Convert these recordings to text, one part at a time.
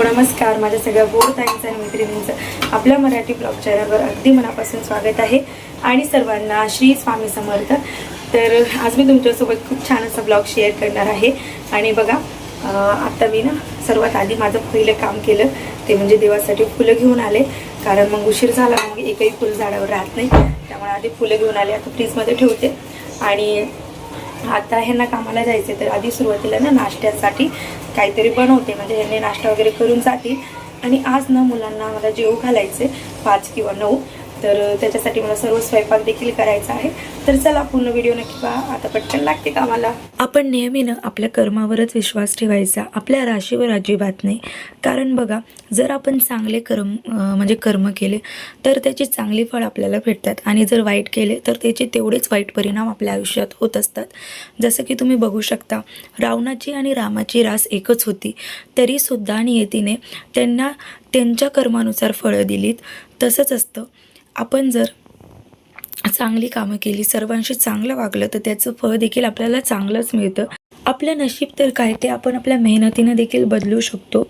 हो, नमस्कार. माझ्या सगळ्या गोड ताईंचं आणि मैत्रिणींचं आपल्या मराठी ब्लॉग चॅनलवर अगदी मनापासून स्वागत आहे. आणि सर्वांना श्री स्वामी समर्थ. तर आज मी तुमच्यासोबत खूप छान असा ब्लॉग शेअर करणार आहे. आणि बघा आत्ता मी ना सर्वात आधी माझं पहिलं काम केलं ते म्हणजे देवासाठी फुलं घेऊन आले. कारण मग उशीर झाला मग एकही फुल झाडावर राहत नाही. त्यामुळे आधी फुलं घेऊन आले. आता फ्रीजमध्ये ठेवते. आणि आता ह्यांना कामाला जायचं तर आधी सुरुवातीला ना नाश्त्यासाठी काहीतरी बनवते. म्हणजे ह्यांनी नाश्ता वगैरे करून जातील. आणि आज ना मुलांना मला जेव घालायचे पाच किंवा नऊ. तर त्याच्यासाठी मला सर्व स्वयंपाक देखील करायचा आहे. तर चला पूर्ण व्हिडिओ नक्की पहा. आता पटकन लागते कामाला. आपण नेहमीनं आपल्या कर्मावरच विश्वास ठेवायचा आपल्या राशीवर अजिबात नाही. कारण बघा जर आपण चांगले कर्म म्हणजे कर्म केले तर त्याची चांगली फळ आपल्याला भेटतात. आणि जर वाईट केले तर त्याचे तेवढेच वाईट परिणाम आपल्या आयुष्यात होत असतात. जसं की तुम्ही बघू शकता रावणाची आणि रामाची रास एकच होती. तरीसुद्धा नियतीने त्यांना त्यांच्या कर्मानुसार फळं दिलीत. तसंच असतं आपण जर चांगली कामं केली सर्वांशी चांगलं वागलं तर त्याचं फळ देखील आपल्याला चांगलंच मिळतं. आपलं नशीब तर काय ते आपण आपल्या मेहनतीनं देखील बदलू शकतो.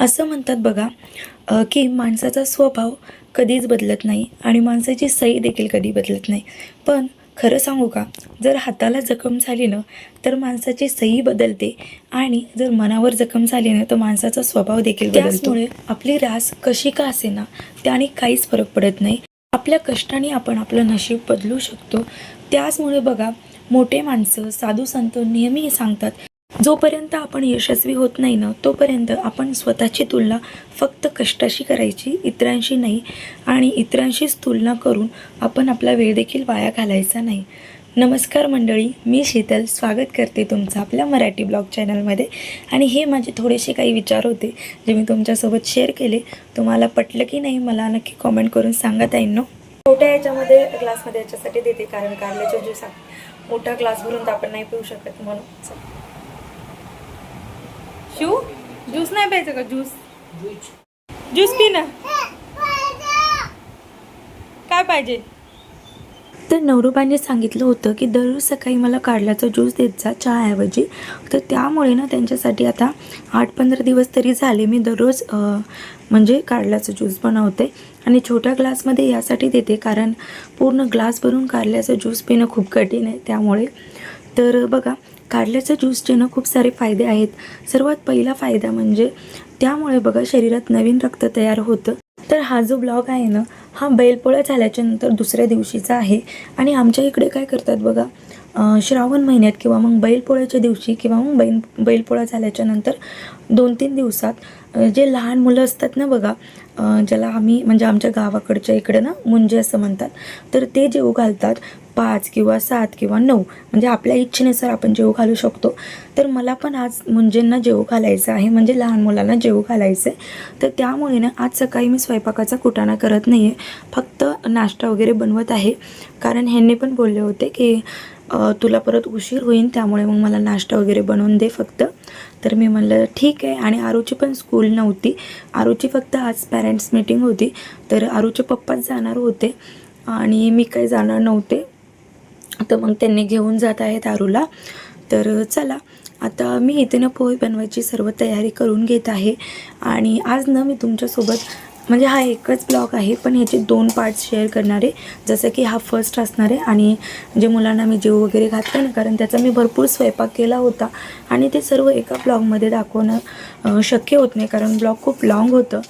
असं म्हणतात बघा की माणसाचा स्वभाव कधीच बदलत नाही आणि माणसाची सई देखील कधी बदलत नाही. पण खरं सांगू का जर हाताला जखम झाली ना तर माणसाची सई बदलते आणि जर मनावर जखम झाली ना तर माणसाचा स्वभाव देखील त्याचमुळे त्यामुळे आपली रास कशी का असेना त्याने काहीच फरक पडत नाही. आपल्या कष्टाने आपण आपलं नशीब बदलू शकतो. त्याचमुळे बघा मोठे माणसं साधू संत नेहमी सांगतात जोपर्यंत आपण यशस्वी होत नाही ना तोपर्यंत आपण स्वतःची तुलना फक्त कष्टाशी करायची इतरांशी नाही आणि इतरांशीच तुलना करून आपण आपला वेळ देखील वाया घालायचा नाही. नमस्कार मंडळी मी शीतल. स्वागत करते तुमचं आपल्या मराठी ब्लॉग चॅनलमध्ये. आणि हे माझे थोडेसे काही विचार होते जे मी तुमच्यासोबत शेअर केले. तुम्हाला पटलं की नाही मला नक्की कॉमेंट करून सांगत आहे ना छोट्या याच्यामध्ये ग्लासमध्ये याच्यासाठी देते कारण कारल्याचे ज्यूस मोठा ग्लास भरून तर आपण नाही पिऊ शकत म्हणून. शिव ज्यूस नाही प्यायचं का? ज्यूस. ज्यूस पी ना. काय पाहिजे? तर नवरूपांनी सांगितलं होतं की दररोज सकाळी मला कारल्याचा ज्यूस देत जा चहाऐवजी. तर त्यामुळे ना त्यांच्यासाठी आता आठ पंधरा दिवस तरी झाले मी दररोज म्हणजे काढल्याचं ज्यूस बनवते. आणि छोट्या ग्लासमध्ये यासाठी देते कारण पूर्ण ग्लास भरून काढल्याचं ज्यूस पिणं खूप कठीण आहे त्यामुळे. तर बघा कारल्याच्या ज्यूसचे ना खूप सारे फायदे आहेत. सर्वात पहिला फायदा म्हणजे त्यामुळे बघा शरीरात नवीन रक्त तयार होतं. तर हा जो ब्लॉग आहे ना हा बैलपोळा झाल्याच्यानंतर दुसऱ्या दिवशीचा आहे. आणि आमच्या इकडे काय करतात बघा श्रावण महिन्यात किंवा मग बैलपोळ्याच्या दिवशी किंवा मग बैल बैलपोळा झाल्याच्यानंतर दोन तीन दिवसात जे लहान मुलं असतात ना बघा ज्याला आम्ही म्हणजे आमच्या गावाकडच्या इकडे ना मुंजे असं म्हणतात तर ते जेऊ घालतात. पाच किंवा सात किंवा नऊ म्हणजे आपल्या इच्छेनुसार आपण जेव घालू शकतो. तर मला पण आज मुंजेंना जेव घालायचं आहे म्हणजे लहान मुलांना जेव घालायचं आहे तर त्यामुळे ना आज सकाळी मी स्वयंपाकाचा कुटाणा करत नाही आहे फक्त नाश्ता वगैरे बनवत आहे. कारण ह्यांनी पण बोलले होते की तुला परत उशीर होईल त्यामुळे मग मला नाश्ता वगैरे बनवून दे फक्त. तर मी म्हणलं ठीक आहे. आणि आरूची पण स्कूल नव्हती. आरूची फक्त आज पॅरेंट्स मीटिंग होती. तर आरूचे पप्पाच जाणार होते. आणि मी काही जाणार नव्हते. तर मग त्यांनी घेऊन जात आहेत आरूला तर चला आता मी इथे ना पोहे बनवायची सर्व तयारी करून घेत आहे. आणि आज ना मी तुमच्यासोबत म्हणजे हा एकच ब्लॉग आहे पण ह्याचे दोन पार्ट्स शेअर करणार. आहे जसं की हा फर्स्ट असणार आहे आणि जे मुलांना मी जेव वगैरे घातलं ना कारण त्याचा मी भरपूर स्वयंपाक केला होता. आणि ते सर्व एका ब्लॉगमध्ये दाखवणं शक्य होत नाही कारण ब्लॉग खूप लाँग होतं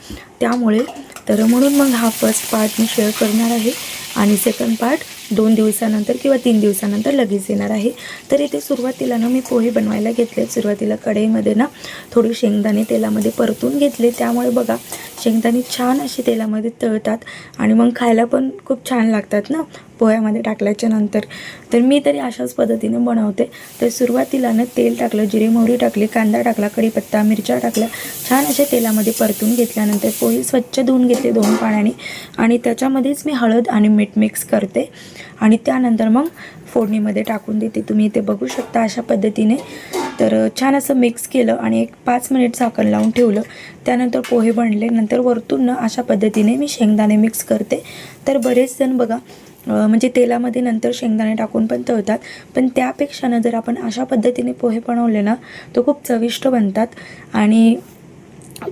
त्यामुळे. तर म्हणून मग हा फर्स्ट पार्ट मी शेअर करणार आहे. आणि सेकंड पार्ट दोन दिवसानंतर किंवा तीन दिवसानंतर लगेच येणार आहे. तर इथे सुरुवातीला ना मी पोहे बनवायला घेतले सुरुवातीला कढईमध्ये ना थोडी शेंगदाणे तेलामध्ये परतून घेतले. त्यामुळे बघा शेंगदाणे छान असे तेलामध्ये तळतात आणि मग खायला पण खूप छान लागतात ना. पोह्यामध्ये टाकल्याच्या नंतर. तर मी तरी अशाच पद्धतीने बनवते. तर सुरुवातीला ना तेल टाकलं जिरे मोहरी टाकली कांदा टाकला कढीपत्ता मिरच्या टाकल्या. छान असे तेलामध्ये परतून घेतल्यानंतर पोहे स्वच्छ धुवून घेतले दोन पाण्याने. आणि त्याच्यामध्येच मी हळद आणि मीठ मिक्स करते. आणि त्यानंतर मग फोडणीमध्ये टाकून देते. तुम्ही इथे बघू शकता अशा पद्धतीने. तर छान असं मिक्स केलं आणि एक पाच मिनिट झाकण लावून ठेवलं. त्यानंतर पोहे बनले. नंतर वरतून ना अशा पद्धतीने मी शेंगदाणे मिक्स करते. तर बरेच जण बघा म्हणजे तेलामध्ये नंतर शेंगदाणे टाकून पण तळतात. पण त्यापेक्षा ना जर आपण अशा पद्धतीने पोहे बनवले ना तो खूप चविष्ट बनतात. आणि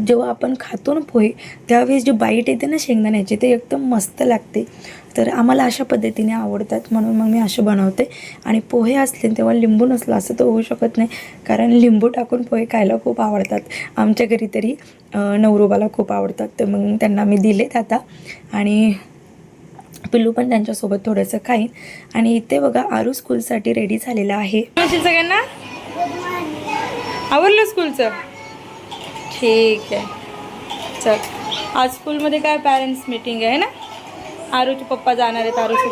जेव्हा आपण खातो ना पोहे त्यावेळेस जी बाईट येते ना शेंगदाण्याची ते एकदम मस्त लागते. तर आम्हाला अशा पद्धतीने आवडतात म्हणून मग मी असे बनवते. आणि पोहे असले तेव्हा लिंबू नसलं असं तर होऊ शकत नाही. कारण लिंबू टाकून पोहे खायला खूप आवडतात. आमच्या घरी तरी नवरोबाला खूप आवडतात. तर मग त्यांना मी दिलेत आता. आणि पिल्लू पण त्यांच्यासोबत थोडंसं खाईन. आणि इथे बघा आरू स्कूलसाठी रेडी झालेला आहे. सगळ्यांना? आवडलं स्कूलचं? ठीक आहे. चल. आज स्कूलमध्ये काय पॅरेंट्स मीटिंग आहे ना? आरूचे पप्पा जाणार आहेत आरूचे.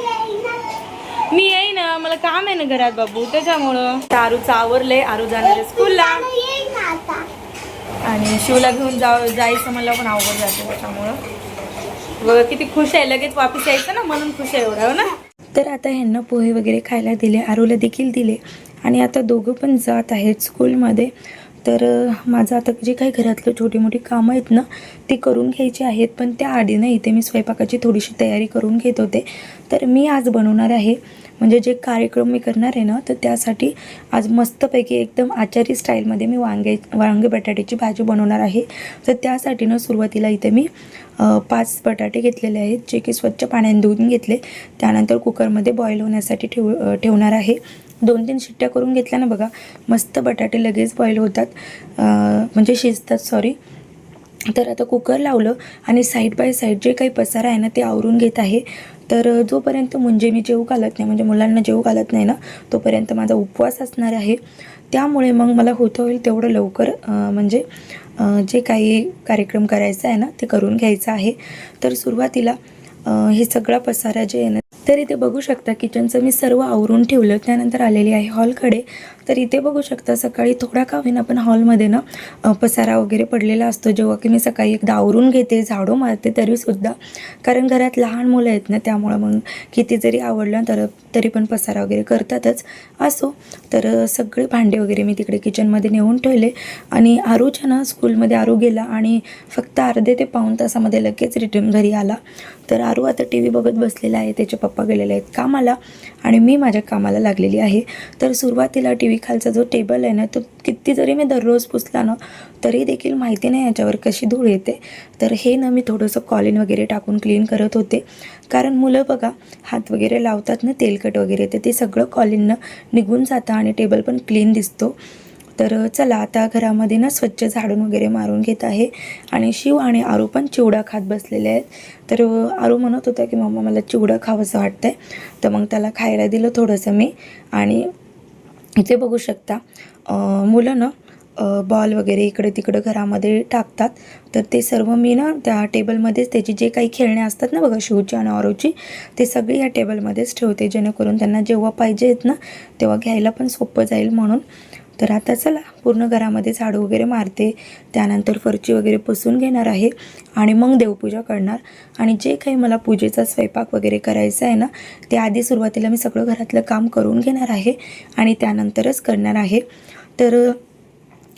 मी येईन ना मला काम आहे ना घरात बाबू त्याच्यामुळं. आरूचं आवरलंय आरू जाणार आहे स्कूलला. आणि शिवला घेऊन जा जायचं मला पण आवड जाते त्याच्यामुळं. बघा किती खुश आहे. लगेच वापस यायचं ना म्हणून खुश आहे एवढा हो ना? तर आता ह्यांना पोहे वगैरे खायला दिले आरूला देखील दिले. आणि आता दोघं पण जात आहेत स्कूलमध्ये तर माझं आता जे काही घरातलं छोटी मोठी कामं आहेत ना ती करून घ्यायची आहेत. पण त्या आधी ना इथे मी स्वयंपाकाची थोडीशी तयारी करून घेत होते. तर मी आज बनवणार आहे. म्हणजे जे कार्यक्रम मी करणार आहे ना तर त्यासाठी आज मस्तपैकी एकदम आचारी स्टाईलमध्ये मी वांगे वांगे बटाट्याची भाजी बनवणार आहे. तर त्यासाठी ना सुरुवातीला इथे मी पाच बटाटे घेतलेले आहेत जे की स्वच्छ पाण्याने धुवून घेतले. त्यानंतर कुकरमध्ये बॉईल होण्यासाठी ठेव ठेवणार आहे. दोन तीन शिट्ट्या करून घेतल्या ना बघा. मस्त बटाटे लगेच बॉईल होतात. म्हणजे शिजतात सॉरी तर आता कुकर लावलं आणि साईड बाय साईड जे काही पसारा आहे ना ते आवरून घेत आहे. तर जोपर्यंत म्हणजे मी जेवू घालत नाही म्हणजे मुलांना जेवू घालत नाही ना तोपर्यंत माझा उपवास असणार आहे. त्यामुळे मग मला होतं होईल तेवढं लवकर म्हणजे जे काही कार्यक्रम करायचा आहे ना ते करून घ्यायचं आहे. तर सुरुवातीला हे सगळा पसारा जे आहे ना तर इथे बघू शकता किचनचं मी सर्व आवरून ठेवलं. त्यानंतर आलेली आहे हॉलकडे तर इथे बघू शकता सकाळी थोडा का होईना पण हॉलमध्ये ना पसारा वगैरे पडलेला असतो. जेव्हा की मी सकाळी एकदा आवरून घेते झाडू मारते तरीसुद्धा कारण घरात लहान मुलं आहेत ना त्यामुळं मग किती जरी आवडलं तर तरी पण पसारा वगैरे करतातच. असो. तर सगळे भांडे वगैरे मी तिकडे किचनमध्ये नेऊन ठेवले. आणि आरूच्या ना स्कूलमध्ये आरू गेला आणि फक्त अर्धे ते पाऊण तासामध्ये लगेच रिटर्न घरी आला. तर आरू आता टी व्ही बघत बसलेला आहे. त्याचे पप्पा गेलेले आहेत कामाला आणि मी माझ्या कामाला लागलेली आहे. तर सुरुवातीला टी व्ही खालचा जो टेबल आहे ना तो किती जरी मी दररोज पुसला ना तरी देखील माहिती नाही याच्यावर कशी धूळ येते. तर हे ना मी थोडंसं कॉलिन वगैरे टाकून क्लीन करत होते. कारण मुलं बघा हात वगैरे लावतात ना तेलकट वगैरे तर ते सगळं कॉलिननं निघून जातं आणि टेबल पण क्लीन दिसतो. तर चला आता घरामध्ये ना स्वच्छ झाडून वगैरे मारून घेत आहे. आणि शिव आणि आरू पण चिवडा खात बसलेले आहेत. तर आरू म्हणत होता की मम्मा मला चिवडा खावंसं वाटतं आहे तर मग त्याला खायला दिलं थोडंसं मी. आणि इथे बघू शकता मुलं ना बॉल वगैरे इकडे तिकडं घरामध्ये टाकतात. तर ते सर्व मी ना त्या टेबलमध्येच त्याची जे काही खेळणे असतात ना बघा शिवची आणि ऑरोची ते सगळे या टेबलमध्येच ठेवते जेणेकरून त्यांना जेव्हा पाहिजे आहेत ना तेव्हा घ्यायला पण सोपं जाईल म्हणून. तर आता चला पूर्ण घरामध्ये झाडू वगैरे मारते. त्यानंतर फरची वगैरे पुसून घेणार आहे आणि मग देवपूजा करणार. आणि जे काही मला पूजेचा स्वयंपाक वगैरे करायचा आहे ना ते आधी सुरुवातीला मी सगळं घरातलं काम करून घेणार आहे आणि त्यानंतरच करणार आहे. तर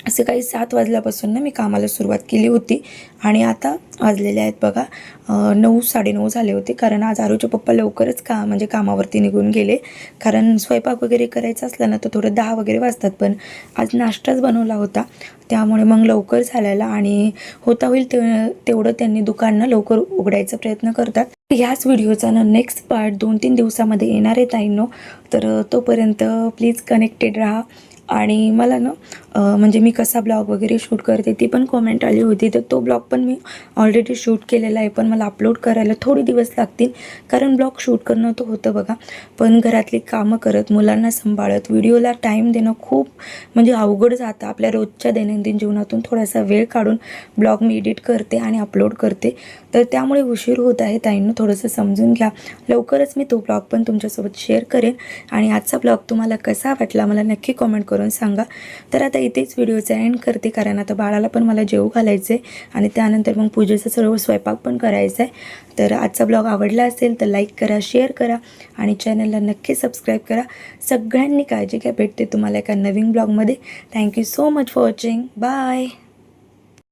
असे काही सात वाजल्यापासून ना मी कामाला सुरुवात केली होती. आणि आता वाजलेले आहेत बघा नऊ साडेनऊ झाले होते. कारण आज आरूचे पप्पा लवकरच का म्हणजे कामावरती निघून गेले. कारण स्वयंपाक वगैरे करायचा असला ना तर थोडं दहा वगैरे वाजतात. पण आज नाश्ताच बनवला होता. त्यामुळे मग लवकर झालेला आणि होता होईल ते तेवढं त्यांनी दुकान लवकर उघडायचा प्रयत्न करतात. ह्याच व्हिडिओचा ना नेक्स्ट पार्ट दोन तीन दिवसामध्ये येणार आहे ताईंनो. तर तोपर्यंत प्लीज कनेक्टेड राहा. आणि मला ना म्हणजे मी कसा ब्लॉग वगैरे शूट करते ती पण कॉमेंट आली होती. तर तो ब्लॉग पण मी ऑलरेडी शूट केलेला आहे. पण मला अपलोड करायला थोडे दिवस लागतील. कारण ब्लॉग शूट करणं तर होतं बघा. पण घरातली कामं करत मुलांना सांभाळत व्हिडिओला टाईम देणं खूप म्हणजे अवघड जातं. आपल्या रोजच्या दैनंदिन जीवनातून थोडासा वेळ काढून ब्लॉग मी एडिट करते आणि अपलोड करते. तर त्यामुळे उशीर होत आहे. ताईंना थोडंसं समजून घ्या. लवकरच मी तो ब्लॉग पण तुमच्यासोबत शेअर करेन. आणि आजचा ब्लॉग तुम्हाला कसा वाटला मला नक्की कॉमेंट करून सांगा. तर आता इथेच व्हिडिओचा एंड करते कारण आता बाळाला पण मला जेवू घालायचं आहे आणि त्यानंतर मग पूजेचा सर्व स्वयंपाक पण करायचा आहे तर आजचा ब्लॉग आवडला असेल तर लाईक करा शेअर करा आणि चॅनलला नक्की सबस्क्राईब करा. सगळ्यांनी काळजी घ्या भेटते तुम्हाला एका नवीन ब्लॉगमध्ये thank you so much for watching bye